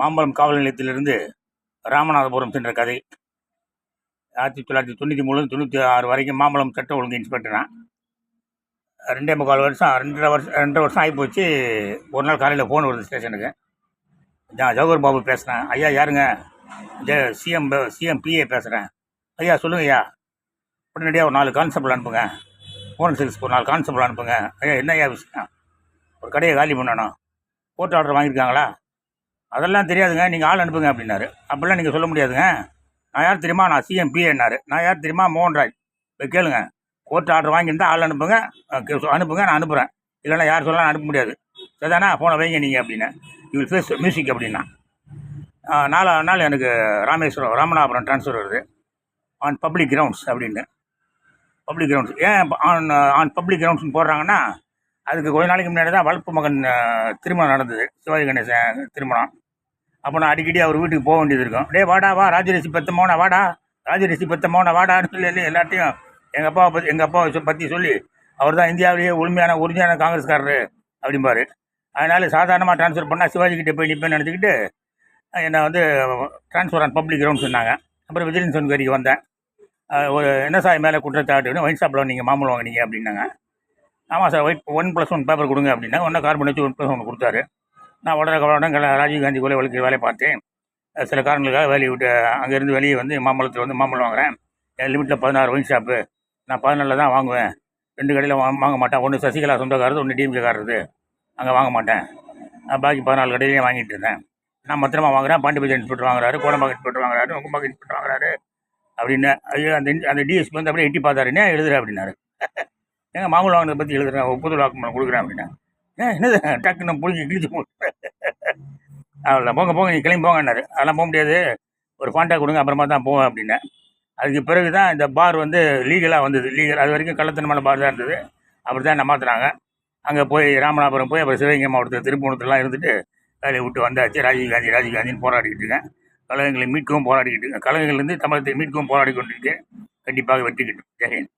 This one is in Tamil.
மாம்பலம் காவல் நிலையத்திலிருந்து ராமநாதபுரம் சென்ற கதை. ஆயிரத்தி தொள்ளாயிரத்தி தொண்ணூற்றி மூணு தொண்ணூற்றி ஆறு வரைக்கும் மாம்பலம் சட்ட ஒழுங்கு இன்ஸ்பெக்டர். நான் ரெண்டே முக்கால் வருஷம் ரெண்டரை வருஷம் ரெண்டரை வருஷம் ஆகிப்போச்சு ஒரு நாள் காலையில் ஃபோன் வருது ஸ்டேஷனுக்கு. நான் ஜவஹர் பாபு பேசுகிறேன் ஐயா யாருங்க? ஜ சிஎம் சிஎம் பிஏ பேசுகிறேன் ஐயா சொல்லுங்கள் ஐயா. உடனடியாக ஒரு நாலு கான்ஸ்டபிள் அனுப்புங்க. ஃபோன் சிக்ஸ்க்கு ஒரு நாலு கான்ஸ்டபிள் அனுப்புங்க. ஐயா என்ன ஐயா விஷயம்? ஒரு கடையை காலி பண்ணணும். கோர்ட் ஆர்டர் வாங்கியிருக்காங்களா? அதெல்லாம் தெரியாதுங்க. நீங்கள் ஆள் அனுப்புங்க அப்படின்னாரு. அப்படிலாம் நீங்கள் சொல்ல முடியாதுங்க. நான் யார் தெரியுமா? நான் சிஎம் பிஏன்னாரு நான் யார் தெரியுமா? மோகன்ராஜ் போய் கேளுங்க. கோர்ட் ஆர்டர் வாங்கியிருந்தா ஆள் அனுப்புங்க. சொ- அனுப்புங்க. நான் அனுப்புகிறேன் இல்லைன்னா யார் சொல்லலாம் அனுப்ப முடியாது. சரிதானா? ஃபோனை வைங்க நீங்கள் அப்படின்னு. யூ வில் ஃபேஸ் மியூசிக் அப்படின்னா. நாலா நாலாவது நாள் எனக்கு ராமேஸ்வரம் ராமநாதபுரம் ட்ரான்ஸ்ஃபர் வருது. ஆன் பப்ளிக் கிரவுண்ட்ஸ் அப்படின்னு. பப்ளிக் கிரவுண்ட்ஸ் ஏன் ஆன் ஆன் பப்ளிக் கிரவுண்ட்ஸ்னு போடுறாங்கன்னா அதுக்கு கொஞ்ச நாளைக்கு முன்னாடி தான் வளர்ப்பு மகன் திருமணம் நடந்தது. சிவாஜி கணேசன் திருமணம். அப்போ நான் அடிக்கடி அவர் வீட்டுக்கு போக வேண்டியது இருக்கும். டே வாடா வா ராஜரிஷி பெத்த மோன வாடா. ராஜரிஷி பெத்த மோன வாடான்னு சொல்லி சொல்லி எல்லாத்தையும் எங்கள் அப்பாவை பற்றி எங்கள் அப்பாவை பற்றி சொல்லி அவர் தான் இந்தியாவிலேயே உண்மையான உறுதியான காங்கிரஸ்காரரு அப்படிம்பாரு. அதனால் சாதாரணமாக ட்ரான்ஸ்ஃபர் பண்ணால் சிவாஜி கிட்டே போய் நிற்பேன்னு நினச்சிக்கிட்டு என்னை வந்து ட்ரான்ஸ்ஃபர் ஆன் பப்ளிக் கிரவுண்ட் சொன்னாங்க. அப்புறம் விஜயன் சொன்கரிக்கு வந்தேன். ஒரு என்ன சார் மேலே குற்றச்சாட்டு ஒயின் ஷாப்பில் நீங்கள் மாமூல் வாங்கினீங்க அப்படின்னாங்க. ஆமாம் sir white one plus one paper கொடுங்க அப்படின்னா ஒன்று கார்பன் வச்சு ஒன் ப்ளஸ் ஒன்று கொடுத்தாரு. நான் உடனே உடனே ராஜீவ்காந்தி கொலை வழக்கு வேலை பார்த்தேன். சில காரணங்களுக்காக வேலையை விட்டு அங்கேருந்து வெளியே வந்து மாம்பழத்தில் வந்து மாம்பழம் வாங்குறேன். என் லிமிட்டில் பதினாறு ஒயின் ஷாப்பு நான் பதினாலில் தான் வாங்குவேன். ரெண்டு கடையில் வாங்க வாங்க மாட்டேன். ஒன்று சசிகலா சொந்தக்காரது ஒன்று டிஎம்கேக்காரது அங்கே வாங்க மாட்டேன். பாக்கி பதினாலு கடையிலேயே வாங்கிட்டு இருந்தேன். நான் மொத்தமாக வாங்குறேன். பாண்டிபஜன் இன்ஸ்பெக்டர் வாங்குறாரு கோடம்பாக்கம் இன்ஸ்பெக்டர் வாங்குறாரு உங்கம்பாக்கம் இன்ஸ்பெக்டர் வாங்குறாரு. அப்படின்னு ஐயோ அந்த அந்த டிஎஸ்பி வந்து அப்படியே எட்டி பார்த்தாருன்னே எழுதுறேன் அப்படின்னாரு. எங்கள் மாமூல் வாங்கினதை பற்றி எழுதுறேன் ஒப்புதல் வாக்குமூலம் கொடுக்குறேன் அப்படின்னா ஏன் என்னது? டக்குன்னு புளிஞ்சு கிழிச்சு போட்டு அவ்வளோ போங்க போங்க நீ கிளம்பி போங்கன்னாரு அதெல்லாம் போக முடியாது. ஒரு கான்டாக்ட் கொடுங்க அப்புறமா தான் போவேன் அப்படின்னேன். அதுக்கு பிறகு தான் இந்த பார் வந்து லீகலாக வந்தது. லீகல் அது வரைக்கும் கள்ளத்தனமான பார் தான் இருந்தது. அப்படி தான் என்ன மாற்றுறாங்க அங்கே போய் ராமநாதபுரம் போய் அப்புறம் சிவகங்கை மாவட்டத்தில் திருப்பூணத்துலாம் இருந்துட்டு வேலையை விட்டு வந்தாச்சு. ராஜீவ்காந்தி ராஜீவ்காந்தின்னு போராடிக்கிட்டு இருக்கேன். கழகங்களை மீட்கவும் போராடிக்கிட்டு இருக்கேன். கழகங்கள்லேருந்து தமிழகத்தை மீட்கவும் போராடி கொண்டிருக்கேன். கண்டிப்பாக வெற்றிக்கிட்டு கிட்டும். ஜெயன்